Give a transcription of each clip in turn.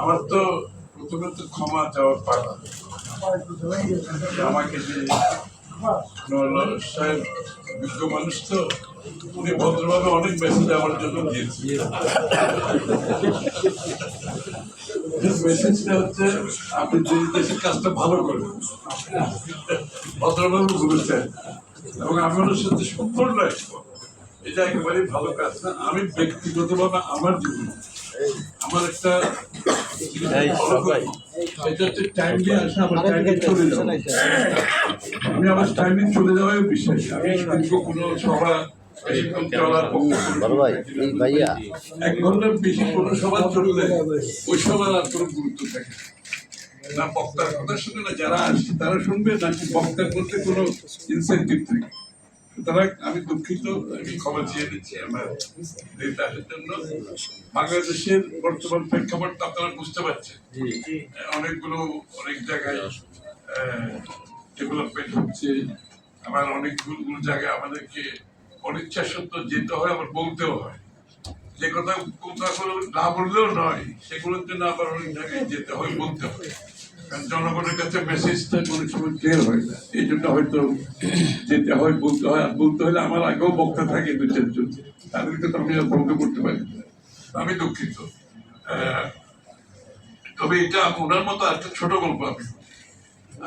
আমার তো প্রথমে তো ক্ষমা চাওয়ার পালা। আমাকে যে মানুষ তো, উনি ভদ্রভাবে অনেক মেসেজ আমার জন্য মেসেজটা হচ্ছে, আপনি যে দেশের কাজটা ভালো ভদ্রভাবে এবং আমি ওনার সাথে সম্পূর্ণ এটা একেবারে ভালো কাজ না, আমি ব্যক্তিগতভাবে আমার জীবনে আমার একটা এটা হচ্ছে টাইমলি আসে আমার টাইমে চলে যাওয়া আমি আমার টাইমে চলে যাওয়াই বিশ্বাসী। আমি দীর্ঘ কোনো সভা এক ঘণ্টার বেশি কোনো সভা চললে ওই সভার আর কোনো গুরুত্ব থাকে না। না বক্তার কথা শুনে না যারা আসছে তারা শুনবে নাকি বক্তার মধ্যে কোনো ইনসেন্টিভ থাকে। সুতরাং আমি দুঃখিত আমি খবর চেয়ে নিচ্ছি আমার জন্য। বাংলাদেশের বর্তমান প্রেক্ষাপট আপনারা বুঝতে পারছেন। অনেকগুলো অনেক জায়গায় ডেভেলপমেন্ট হচ্ছে। আবার অনেকগুলো জায়গায় আমাদেরকে অনিচ্ছা সত্ত্বেও যেতে হয় আবার বলতেও হয়। যে কথা কথাগুলো না বললেও নয় সেগুলোর জন্য আবার অনেক জায়গায় যেতে হয় বলতে হয়। কারণ জনগণের কাছে মেসেজটা অনেক সময় ক্লিয়ার হয় না। এই জন্য হয়তো যেতে হয়, বলতে হয়, আর বলতে হলে আমার আগেও বক্তা থাকে দু চারজন। তাদেরকে তো আমি আর বন্ধ করতে পারি। আমি দুঃখিত। তবে এটা ওনার মতো একটা ছোট গল্প আমি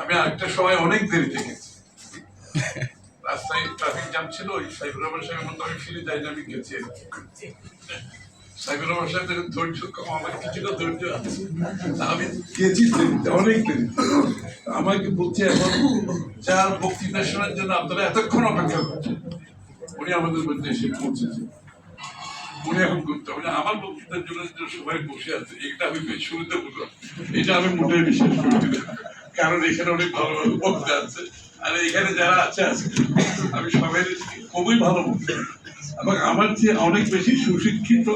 আমি আরেকটা সময় অনেক দেরিতে গেছি রাস্তায় ট্রাফিক জ্যাম ছিল, ওই সাইবুর রহমান সাহেবের মতো আমি ফিরে যাই না, আমি গেছি। ধৈর্য কম, আমার কিছুটা ধৈর্য আছে। আমি গেছি অনেক আমাকে বলছে এখন যার বক্তৃতা শোনার জন্য আপনারা এতক্ষণ অপেক্ষা করছেন। উনি আমাদের মধ্যে এসে উনি এখন করতে হবে আমার বক্তৃতার জন্য সবাই বসে আছে, এটা আমি এটা আমি মোটেই বিশ্বাস করি কারণ এখানে অনেক ভালো ভালো বক্তা আছে। আর এখানে যারা আছে আমি সবাই খুবই ভালো বক্তা। এবং আমার চেয়ে অনেক বেশি সুশিক্ষিত,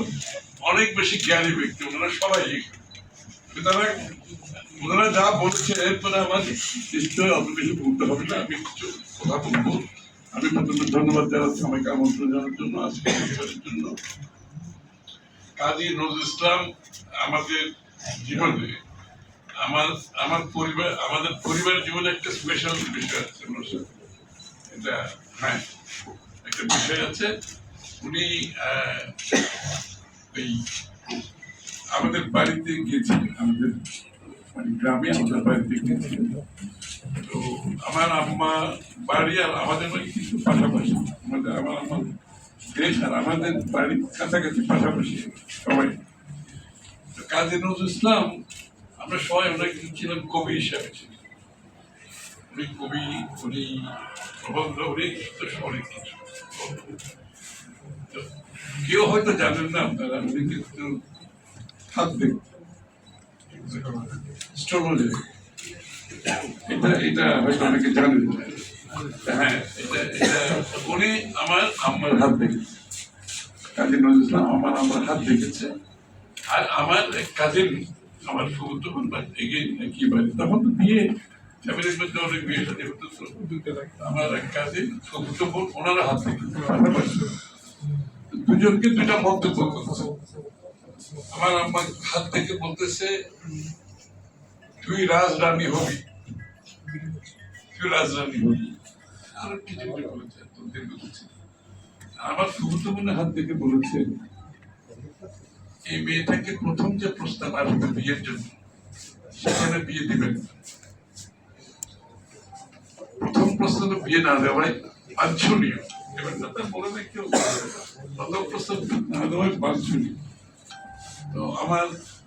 অনেক বেশি জ্ঞানী ব্যক্তি, ওনারা সবাই সুতরাং ওনারা যা বলছে এরপরে আমার নিশ্চয়ই অত বেশি বলতে হবে না, আমি কিছু কথা বলব। আমি প্রথমে ধন্যবাদ জানাচ্ছি, আমাকে আমন্ত্রণ জানার জন্য, আজকে জন্য। কাজী নজরুল ইসলাম আমাদের জীবনে, আমার আমার পরিবার, আমাদের পরিবারের জীবনে একটা স্পেশাল বিষয় আছে এটা হ্যাঁ একটা বিষয় আছে। উনি আমাদের বাড়িতে গিয়েছিলেন, আমাদের মানে গ্রামে আমাদের বাড়িতে গিয়েছিলেন। তো আমার আম্মা বাড়ি আর আমাদের বাড়ি কিন্তু পাশাপাশি। আমাদের আমার আমার দেশ আর আমাদের বাড়ির কাছাকাছি পাশাপাশি সবাই। কাজী নজরুল ইসলাম, আমরা সবাই অনেক ছিলাম কবি হিসাবে ছিলাম। উনি কবি, উনি প্রবন্ধ, উনি তো অনেক কিছু। কেউ হয়তো জানেন না আপনারা, উনি কিন্তু দেখতেন এটা এটা হয়তো অনেকে জানেন। হ্যাঁ উনি আমার হাত কাজী নজরুল ইসলাম আমার হাত দেখেছে। আর আমার এক কাজিন আমার ফুল তখন এগিয়ে কি বাড়ি? তখন তো বিয়ে। ফ্যামিলির মধ্যে অনেক বিয়ে সাথে হতো আমার এক কাজিন ফুল বোন ওনারা হাত দেখেছে। দুজনকে দুইটা মন্তব্য করছে আমার আম্মা হাত থেকে বলতেছে, তুই রাজরানী হবি। তুই রাজরানী হবি। আর বলেছে দীর্ঘ আমার মনে হাত থেকে বলেছে, এই মেয়েটাকে প্রথম যে প্রস্তাব আসবে বিয়ের জন্য, সেখানে বিয়ে দিবেন প্রথম প্রস্তাবে বিয়ে না দেওয়াই বাঞ্ছনীয়।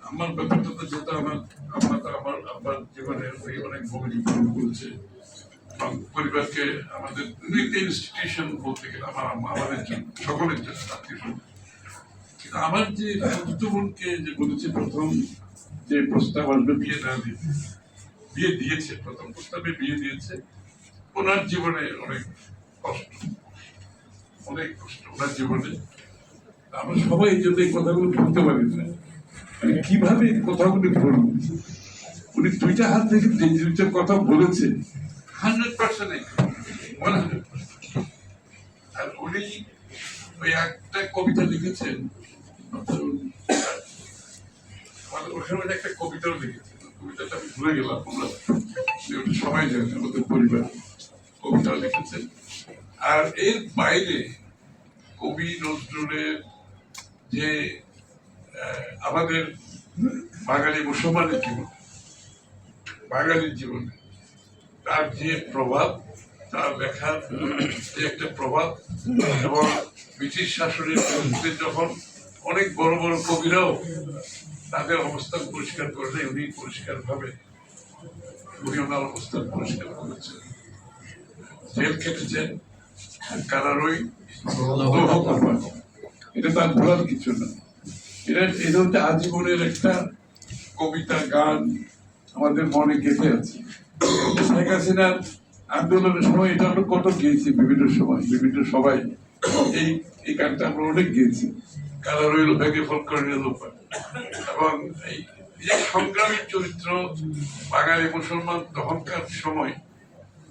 আমার ব্যাপারটা তো আমার আমার আমার অনেক করেছে পরিবারকে আমাদের ইনস্টিটিউশন বলতে গেলে আমার আমাদের সকলের জন্য আমার যে যে বলেছে, প্রথম যে প্রস্তাব আসবে, বিয়ে না দিয়ে, বিয়ে দিয়েছে, প্রথম প্রস্তাবে বিয়ে দিয়েছে, ওনার জীবনে অনেক কষ্ট। অনেক কষ্ট ওনার জীবনে আমরা সবাই এই জন্য এই কথাগুলো বলতে পারি না। মানে কীভাবে কথাগুলো বলব? উনি দুইটা হাত থেকে যে দুইটা কথা বলেছে হান্ড্রেড পার্সেন্ট ওয়ান হান্ড্রেড আর উনি ওই একটা কবিতা লিখেছেন ওখানে একটা কবিতাও লিখেছে কবিতাটা ভুলে গেলাম আমরা। সবাই জানে আমাদের পরিবার কবিতাও লিখেছেন। আর এর বাইরে কবি নজরুলের যে আমাদের বাঙালি মুসলমানের জীবন, বাঙালির জীবনে, তার যে প্রভাব, তার লেখার যে একটা প্রভাব, এবং ব্রিটিশ শাসনের বিরুদ্ধে যখন অনেক বড় বড় কবিরাও তাদের অবস্থান পরিষ্কার করলে উনি পরিষ্কার ভাবে উনি ওনার অবস্থান পরিষ্কার করেছেন। জেল কেটেছেন কারারই এটা তার ভোলার কিছু না। এটা এটা হচ্ছে আজীবনের একটা কবিতা, গান আমাদের মনে গেঁথে আছে। শেখ হাসিনার আন্দোলনের সময় এটা আমরা কত গিয়েছি বিভিন্ন সময়, বিভিন্ন সবাই এই এই গানটা আমরা অনেক গিয়েছি। কালা রইল ভেঙে ফল করে নিল এবং এই সংগ্রামী চরিত্র, বাঙালি মুসলমান তখনকার সময়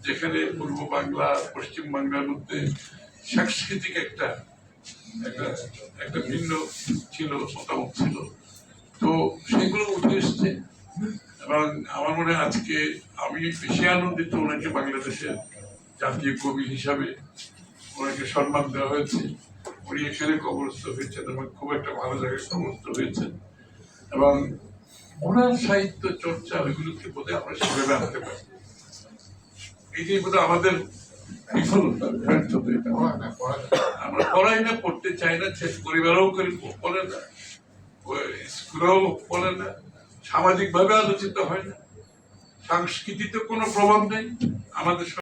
যেখানে পূর্ব বাংলা, পশ্চিম বাংলার মধ্যে সাংস্কৃতিক একটা একটা একটা ভিন্ন ছিল, মতামত ছিল। তো সেগুলো উঠে এসছে। এবং আমার মনে হয় আজকে আমি বেশি আনন্দিত ওনাকে বাংলাদেশের জাতীয় কবি হিসাবে ওনাকে সম্মান দেওয়া হয়েছে। উনি এখানে কবরস্থ হয়েছেন এবং খুব একটা ভালো জায়গায় কবরস্থ হয়েছেন। এবং ওনার সাহিত্য চর্চা ওইগুলোকে বোধহয় আমরা সেভাবে আনতে পারি। এটাই আমাদের বিফলতা ব্যর্থতা এটা আমরা পড়াই না পড়তে চাই না শেষ পরিবারও করি পড়ে না। স্কুলেও পড়ে না। সামাজিক ভাবে আলোচিত হয় না। সংস্কৃতিতে কোনো প্রভাব নেই। আমাদের